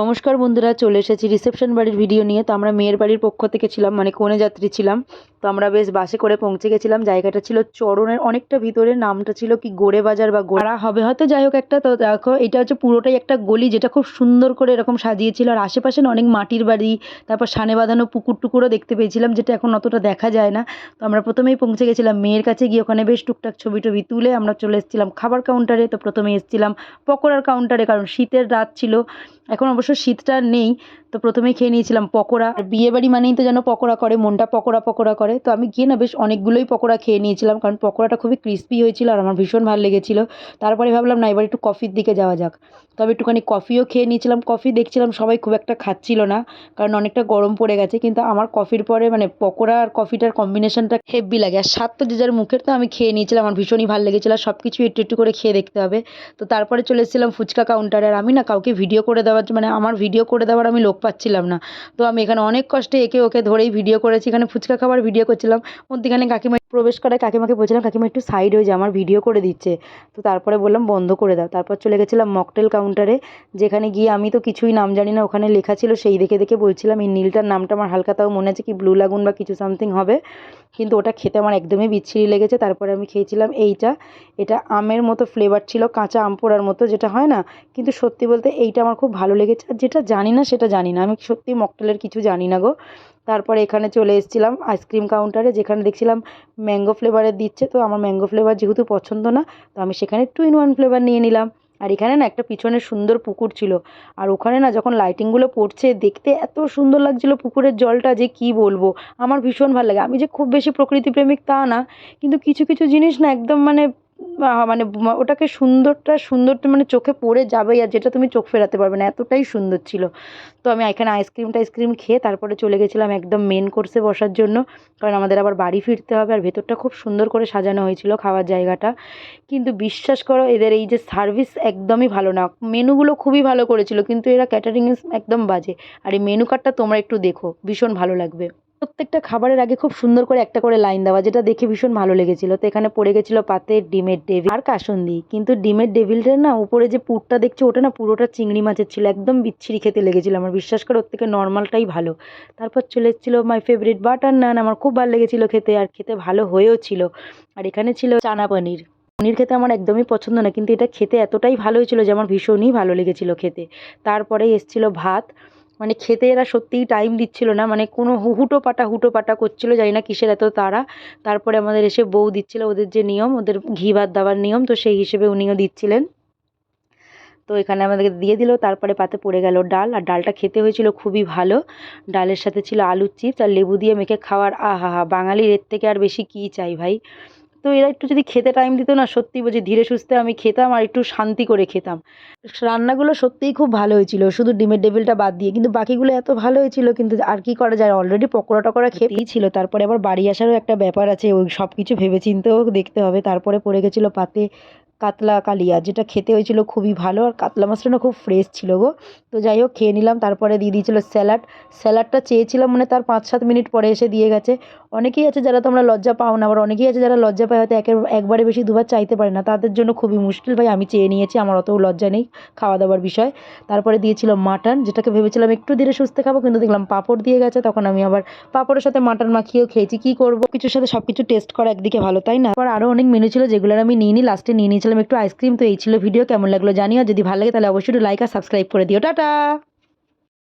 নমস্কার বন্ধুরা, চলে এসেছি রিসেপশন বাড়ির ভিডিও নিয়ে। তো আমরা মেয়ের বাড়ির পক্ষ থেকে ছিলাম মানে কনে যাত্রী ছিলাম। তো আমরা বেশ বাসে করে পৌঁছে গেছিলাম। জায়গাটা ছিল চরণের, অনেকটা ভিতরে নামটা ছিল কি গোড়ে বাজার বা গোড়া। হবে হয়তো, যাই হোক একটা তো দেখো, এটা হচ্ছে পুরোটাই একটা গলি যেটা খুব সুন্দর করে এরকম সাজিয়েছিল। আর আশেপাশে না অনেক মাটির বাড়ি, তারপর সানে বাঁধানো পুকুর টুকুরও দেখতে পেয়েছিলাম, যেটা এখন অতটা দেখা যায় না। তো আমরা প্রথমেই পৌঁছে গেছিলাম মেয়ের কাছে, গিয়ে ওখানে বেশ টুকটাক ছবি টবি তুলে আমরা চলে এসেছিলাম খাবার কাউন্টারে তো প্রথমে এসেছিলাম পকোড়ার কাউন্টারে কারণ শীতের রাত ছিল। এখন অবশ্য শীতটা নেই, তো প্রথমেই খেয়ে নিয়েছিলাম পকোড়া। আর বিয়ে বাড়ি মানেই তো যেন পকোড়া করে, মনটা পকোড়া পকোড়া করে। তো আমি গিয়ে না বেশ অনেকগুলোই পকোড়া খেয়ে নিয়েছিলাম, কারণ পকোড়াটা খুবই ক্রিস্পি হয়েছিল আর আমার ভীষণ ভালো লেগেছিল। তারপরে ভাবলাম, না, এবার একটু কফির দিকে যাওয়া যাক। তবে একটুখানি কফিও খেয়ে নিয়েছিলাম। কফি দেখছিলাম সবাই খুব একটা খাচ্ছিল না, কারণ অনেকটা গরম পড়ে গেছে। কিন্তু আমার কফির পরে মানে পকোড়া আর কফিটার কম্বিনেশনটা হেভি লাগে। আর স্বাদ তো যে যার মুখের, তো আমি খেয়ে নিয়েছিলাম। আমার ভীষণই ভালো লেগেছিলো। আর সব কিছু একটু একটু করে খেয়ে দেখতে হবে। তো তারপরে চলে এসেছিলাম ফুচকা কাউন্টারে আর আমি না কাউকে ভিডিও করে দেওয়ার মানে আমার ভিডিও করে দেওয়ার আমি লোক পাচ্ছিলাম না। তো আমি এখানে অনেক কষ্টে একে ওকে ধরেই ভিডিও করেছি। এখানে ফুচকা খাবার ভিডিও করছিলাম। মধ্যেখানে কাকিমা প্রবেশ করে, কাকিমাকে বলছিলাম, কাকিমা, একটু সাইড হয়ে যায় আমার ভিডিও করে দিচ্ছে। তো তারপরে বললাম, বন্ধ করে দাও। তারপর চলে গেছিলাম মকটেল কাউন্টারে যেখানে গিয়ে আমি তো কিছুই নাম জানি না, ওখানে লেখা ছিল সেই দেখে দেখে বলছিলাম, এই নীলটার নামটা আমার হালকা তাও মনে আছে কি ব্লু লাগুন বা কিছু সামথিং হবে। কিন্তু ওটা খেতে আমার একদমই বিচ্ছিরি লেগেছে। তারপরে আমি খেয়েছিলাম এইটা। এটা আমের মতো ফ্লেভার ছিল, কাঁচা আম পোড়ার মতো, যেটা হয় না? কিন্তু সত্যি বলতে এইটা আমার খুব ভালো লেগেছে। আর যেটা জানি না সেটা জানি না। আমি সত্যি মকটেলের কিছু জানি না গো। তারপরে এখানে চলে এসেছিলাম আইসক্রিম কাউন্টারে যেখানে দেখছিলাম ম্যাঙ্গো ফ্লেভারের দিচ্ছে। তো আমার ম্যাঙ্গো ফ্লেভার যেহেতু পছন্দ না, তো আমি সেখানে টু ইন ওয়ান ফ্লেভার নিয়ে নিলাম। আর এখানে না একটা পিছনে সুন্দর পুকুর ছিল। আর ওখানে না যখন লাইটিংগুলো পড়ছে, দেখতে এত সুন্দর লাগছিল পুকুরের জলটা যে কি বলব? আমার ভীষণ ভালো লাগে। আমি যে খুব বেশি প্রকৃতিপ্রেমিক তা না। কিন্তু কিছু কিছু জিনিস না একদম মানে মানে ওটাকে সুন্দরটা সুন্দর মানে চোখে পড়ে যাবেই আর যেটা তুমি চোখ ফেরাতে পারবে না, এতটাই সুন্দর ছিল। তো আমি এখানে আইসক্রিম টাইসক্রিম খেয়ে তারপরে চলে গেছিলাম একদম মেন কোর্সে বসার জন্য। কারণ আমাদের আবার বাড়ি ফিরতে হবে আর ভেতরটা খুব সুন্দর করে সাজানো হয়েছিল খাওয়ার জায়গাটা। কিন্তু বিশ্বাস করো, এদের এই যে সার্ভিস একদমই ভালো না। মেনুগুলো খুবই ভালো করেছিল, কিন্তু এরা ক্যাটারিং একদম বাজে। আর এই মেনু কার্ডটা তোমরা একটু দেখো, ভীষণ ভালো লাগবে। প্রত্যেকটা খাবারের আগে খুব সুন্দর করে একটা করে লাইন দেওয়া, যেটা দেখে ভীষণ ভালো লেগেছিল। তো এখানে পড়ে গেছিল পাতে ডিমের ডেভিল আর কাসন্দি। কিন্তু ডিমের ডেভিলটার না, উপরে যে পুরটা দেখছ, ওটা না পুরোটা চিংড়ি মাছের ছিল, একদম বিচ্ছিরি খেতে লেগেছিলো। আমার বিশ্বাস করে, ওর থেকে নর্মালটাই ভালো। তারপর চলে এসেছিল মাই ফেভারিট বাটার নান আমার খুব ভালো লেগেছিলো খেতে, আর খেতে ভালো হয়েও ছিল। আর এখানে ছিল চানা পনির। পনির খেতে আমার একদমই পছন্দ না, কিন্তু এটা খেতে এতটাই ভালো হয়েছিল যে আমার ভীষণই ভালো লেগেছিলো খেতে। তারপরে এসেছিল ভাত। মানে খেতে এরা সত্যিই টাইম দিচ্ছিল না মানে কোনো হুটো পাটা হুটো পাটা করছিল, জানি না কিসের এত তারা তারপরে আমাদের এসে বউ দিচ্ছিল ওদের যে নিয়ম, ওদের ঘি ভাত দেওয়ার নিয়ম, তো সেই হিসেবে উনিও দিচ্ছিলেন। তো এখানে আমাদেরকে দিয়ে দিল, তারপরে পাতে পড়ে গেল ডাল, আর ডালটা খেতে হয়েছিল খুবই ভালো। ডালের সাথে ছিল আলুর চিপস আর লেবু দিয়ে মেখে খাওয়ার আহা হা বাঙালির এর থেকে আর বেশি কী চাই ভাই? তো এরা একটু যদি খেতে টাইম দিত না সত্যি বলছি ধীরে সুস্থে আমি খেতাম আর একটু শান্তি করে খেতাম। রান্নাগুলো সত্যিই খুব ভালো হয়েছিল শুধু ডিমের ডেবিলটা বাদ দিয়ে কিন্তু বাকিগুলো এত ভালো হয়েছিল কিন্তু আর কি করা যায়? অলরেডি পকোড়া টকোড়া খেতেই ছিল তারপরে আবার বাড়ি আসারও একটা ব্যাপার আছে ওই সব কিছু ভেবেচিন্তেও দেখতে হবে তারপরে পড়ে গেছিল পাতে কাতলা কালিয়া, যেটা খেতে হয়েছিল খুবই ভালো আর কাতলা মাছটা না খুব ফ্রেশ ছিল গো। তো যাই হোক, খেয়ে নিলাম, তারপরে দিয়ে দিয়েছিলো স্যালাড স্যালাডটা চেয়েছিলাম মানে তার পাঁচ সাত মিনিট পরে এসে দিয়ে গেছে। অনেকেই আছে যারা তোমরা লজ্জা পাও না, আবার অনেকেই আছে যারা লজ্জা পায় হয়তো একের, একবারে বেশি, দুবার চাইতে পারে না। তাদের জন্য খুবই মুশকিল, ভাই আমি চেয়ে নিয়েছি, আমার অত লজ্জা নেই খাওয়া দাওয়ার বিষয়। তারপরে দিয়েছিল মাটন যেটাকে ভেবেছিলাম একটু ধীরে সুস্থে খাব, কিন্তু দেখলাম পাঁপড় দিয়ে গেছে, তখন আমি আবার পাঁপড়ের সাথে মাটন মাখিয়েও খেয়েছি। কী করব? কিছুর সাথে সব কিছু টেস্ট করা একদিকে ভালো, তাই না? আবার আরও অনেক মেনু ছিল যেগুলোর আমি নিয়ে নিই লাস্টে নিয়ে নিয়েছিলাম একটু আইসক্রিম তো এই ছিল ভিডিও কেমন লাগল জানিও। যদি ভালো লাগে তাহলে অবশ্যই একটু লাইক আর সাবস্ক্রাইব করে দিও। টাটা!